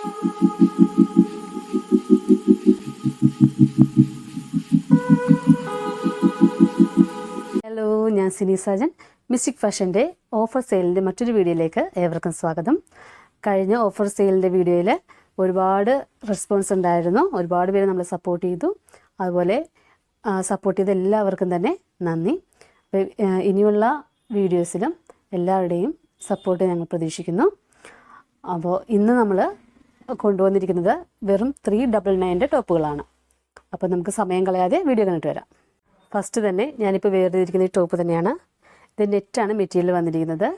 Hello ഞാൻ Sini Sajan. Mystic ഫാഷന്റെ offer സെയിലിന്റെ മറ്റൊരു വീഡിയോയിലേക്ക് ഏവർക്കും സ്വാഗതം. കഴിഞ്ഞ ഓഫർ സെയിലിന്റെ വീഡിയോയിൽ ഒരുപാട് റെസ്പോൺസ് ഉണ്ടായിരുന്നു. ഒരുപാട് പേര് നമ്മൾ സപ്പോർട്ട് ചെയ്തു. അതുപോലെ സപ്പോർട്ട് ചെയ്ത എല്ലാവർക്കും തന്നെ നന്ദി. ഇനിയുള്ള വീഡിയോസിലും എല്ലാവരുടെയും സപ്പോർട്ട് ഞങ്ങൾ പ്രതീക്ഷിക്കുന്നു. അപ്പോൾ ഇന്ന് നമ്മൾ കൊണ്ടുവന്നിരിക്കുന്നത് വെറും ത്രീ ഡബിൾ നയന്റെ ടോപ്പുകളാണ് അപ്പോൾ നമുക്ക് സമയം കളയാതെ വീഡിയോ കണ്ടിട്ട് വരാം. ഫസ്റ്റ് തന്നെ ഞാനിപ്പോൾ വേർതിരിക്കുന്ന ഈ ടോപ്പ് തന്നെയാണ്. ഇത് നെറ്റാണ് മെറ്റീരിയൽ വന്നിരിക്കുന്നത്.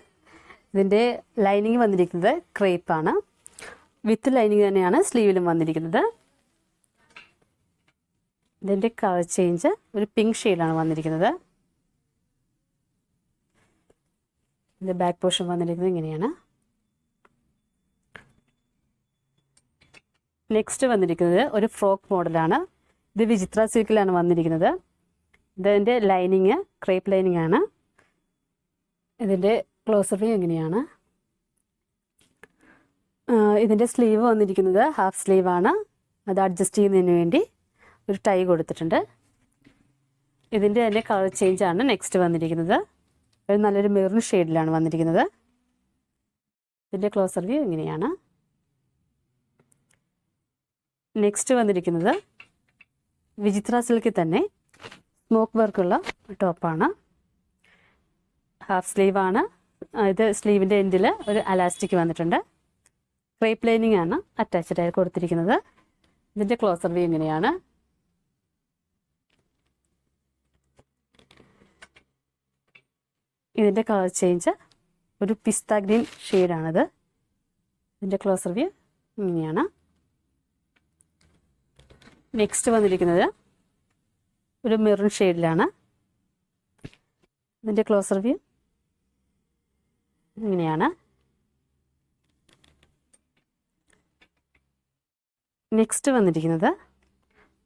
ഇതിന്റെ ലൈനിങ് വന്നിരിക്കുന്നത് ക്രേപ്പാണ് വിത്ത് ലൈനിങ് തന്നെയാണ് സ്ലീവിലും വന്നിരിക്കുന്നത്. ഇതിന്റെ കളർ ചേഞ്ച് ഒരു പിങ്ക് ഷെയ്ഡാണ് വന്നിരിക്കുന്നത്. ഇതിന്റെ ബാക്ക് പോർഷൻ വന്നിരിക്കുന്നത് ഇങ്ങനെയാണ്. നെക്സ്റ്റ് വന്നിരിക്കുന്നത് ഒരു ഫ്രോക്ക് മോഡലാണ് ഇത് വിചിത്ര സിൽക്കിലാണ് വന്നിരിക്കുന്നത്. ഇതിന്റെ ലൈനിങ് ക്രേപ്പ് ലൈനിങ് ആണ്. ഇതിന്റെ ക്ലോസർ വ്യൂ എങ്ങനെയാണ് ഇതിന്റെ സ്ലീവ് വന്നിരിക്കുന്നത് ഹാഫ് സ്ലീവ് ആണ്. അത് അഡ്ജസ്റ്റ് ചെയ്യുന്നതിന് വേണ്ടി ഒരു ടൈ കൊടുത്തിട്ടുണ്ട്. ഇതിന്റെ തന്നെ കളർ ചേഞ്ച് ആണ് നെക്സ്റ്റ് വന്നിരിക്കുന്നത്. ഒരു നല്ലൊരു മെറൂൺ ഷെയ്ഡിലാണ് വന്നിരിക്കുന്നത്. ഇതിന്റെ ക്ലോസർ വ്യൂ ഇങ്ങനെയാണ്. നെക്സ്റ്റ് വന്നിരിക്കുന്നത് വിചിത്ര സിൽക്കിൽ തന്നെ. സ്മോക്ക് വർക്കുള്ള ടോപ്പാണ് ഹാഫ് സ്ലീവ് ആണ്. ഇത് സ്ലീവിന്റെ എൻഡിൽ ഒരു അലാസ്റ്റിക് വന്നിട്ടുണ്ട്. ക്രേപ്പ് ലൈനിങ് ആണ് അറ്റാച്ച്ഡ് ആയി കൊടുത്തിരിക്കുന്നത്. ഇതിന്റെ ക്ലോസർ വ്യൂ ഇങ്ങനെയാണ്. ഇതിന്റെ കളർ ചേഞ്ച് ഒരു പിസ്ത ഗ്രീൻ ഷെയ്ഡാണിത് ഇതിന്റെ ക്ലോസർ വ്യൂ ഇങ്ങനെയാണ്. നെക്സ്റ്റ് വന്നിരിക്കുന്നത് ഒരു മെറൂൺ ഷെയ്ഡിലാണ് ഇതിന്റെ ക്ലോസർ വ്യൂ ഇങ്ങനെയാണ്. നെക്സ്റ്റ് വന്നിരിക്കുന്നത്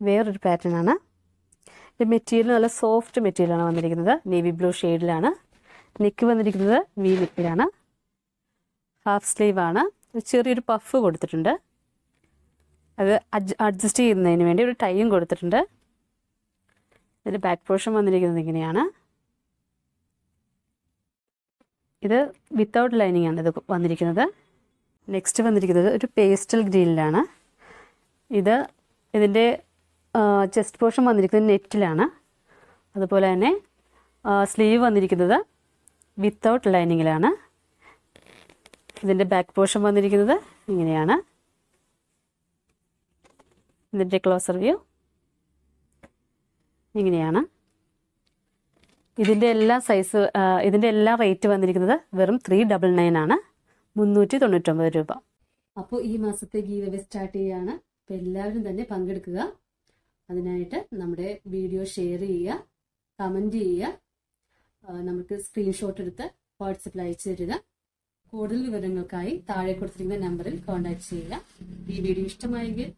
വേറൊരു പാറ്റേൺ ആണ്. ഇത് മെറ്റീരിയൽ നല്ല സോഫ്റ്റ് മെറ്റീരിയലാണ് വന്നിരിക്കുന്നത്. നേവി ബ്ലൂ ഷെയ്ഡിലാണ് നെക്ക് വന്നിരിക്കുന്നത് വി നെക്കിലാണ് ഹാഫ് സ്ലീവ് ആണ്. ചെറിയൊരു പഫ് കൊടുത്തിട്ടുണ്ട്. അത് അഡ്ജസ്റ്റ് ചെയ്യുന്നതിന് വേണ്ടി ഒരു ടൈയും കൊടുത്തിട്ടുണ്ട്. ഇതിന്റെ ബാക്ക് പോർഷൻ വന്നിരിക്കുന്നത് ഇങ്ങനെയാണ്. ഇത് വിത്തൗട്ട് ലൈനിങ് ആണ് ഇത് വന്നിരിക്കുന്നത്. നെക്സ്റ്റ് വന്നിരിക്കുന്നത് ഒരു പേസ്റ്റൽ ഗ്രീനിലാണ് ഇത് ഇതിന്റെ ചെസ്റ്റ് പോർഷൻ വന്നിരിക്കുന്നത് നെറ്റിലാണ്. അതുപോലെ തന്നെ സ്ലീവ് വന്നിരിക്കുന്നത് വിത്തൗട്ട് ലൈനിങ്ങിലാണ്. ഇതിന്റെ ബാക്ക് പോർഷൻ വന്നിരിക്കുന്നത് ഇങ്ങനെയാണ്. ഇതിന്റെ ക്ലോസർ വ്യൂ ഇങ്ങനെയാണ്. ഇതിന്റെ എല്ലാ സൈസ് ഇതിന്റെ എല്ലാ റേറ്റ് വന്നിരിക്കുന്നത് വെറും ത്രീ ഡബിൾ നയൻ ആണ്. മുന്നൂറ്റി തൊണ്ണൂറ്റൊമ്പത് രൂപ. അപ്പോൾ ഈ മാസത്തെ ഗീവ് സ്റ്റാർട്ട് ചെയ്യുകയാണ് അപ്പോൾ എല്ലാവരും തന്നെ പങ്കെടുക്കുക. അതിനായിട്ട് നമ്മുടെ വീഡിയോ ഷെയർ ചെയ്യുക കമന്റ് ചെയ്യുക നമുക്ക് സ്ക്രീൻഷോട്ട് എടുത്ത് വാട്സപ്പിൽ അയച്ചു തരിക. കൂടുതൽ വിവരങ്ങൾക്കായി താഴെ കൊടുത്തിരിക്കുന്ന നമ്പറിൽ കോൺടാക്ട് ചെയ്യുക. ഈ വീഡിയോ ഇഷ്ടമായെങ്കിൽ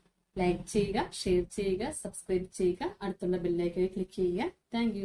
ലൈക്ക് ചെയ്യുക ഷെയർ ചെയ്യുക സബ്സ്ക്രൈബ് ചെയ്യുക. അടുത്തുള്ള ബെല്ലൈക്കനിൽ ക്ലിക്ക് ചെയ്യുക. താങ്ക്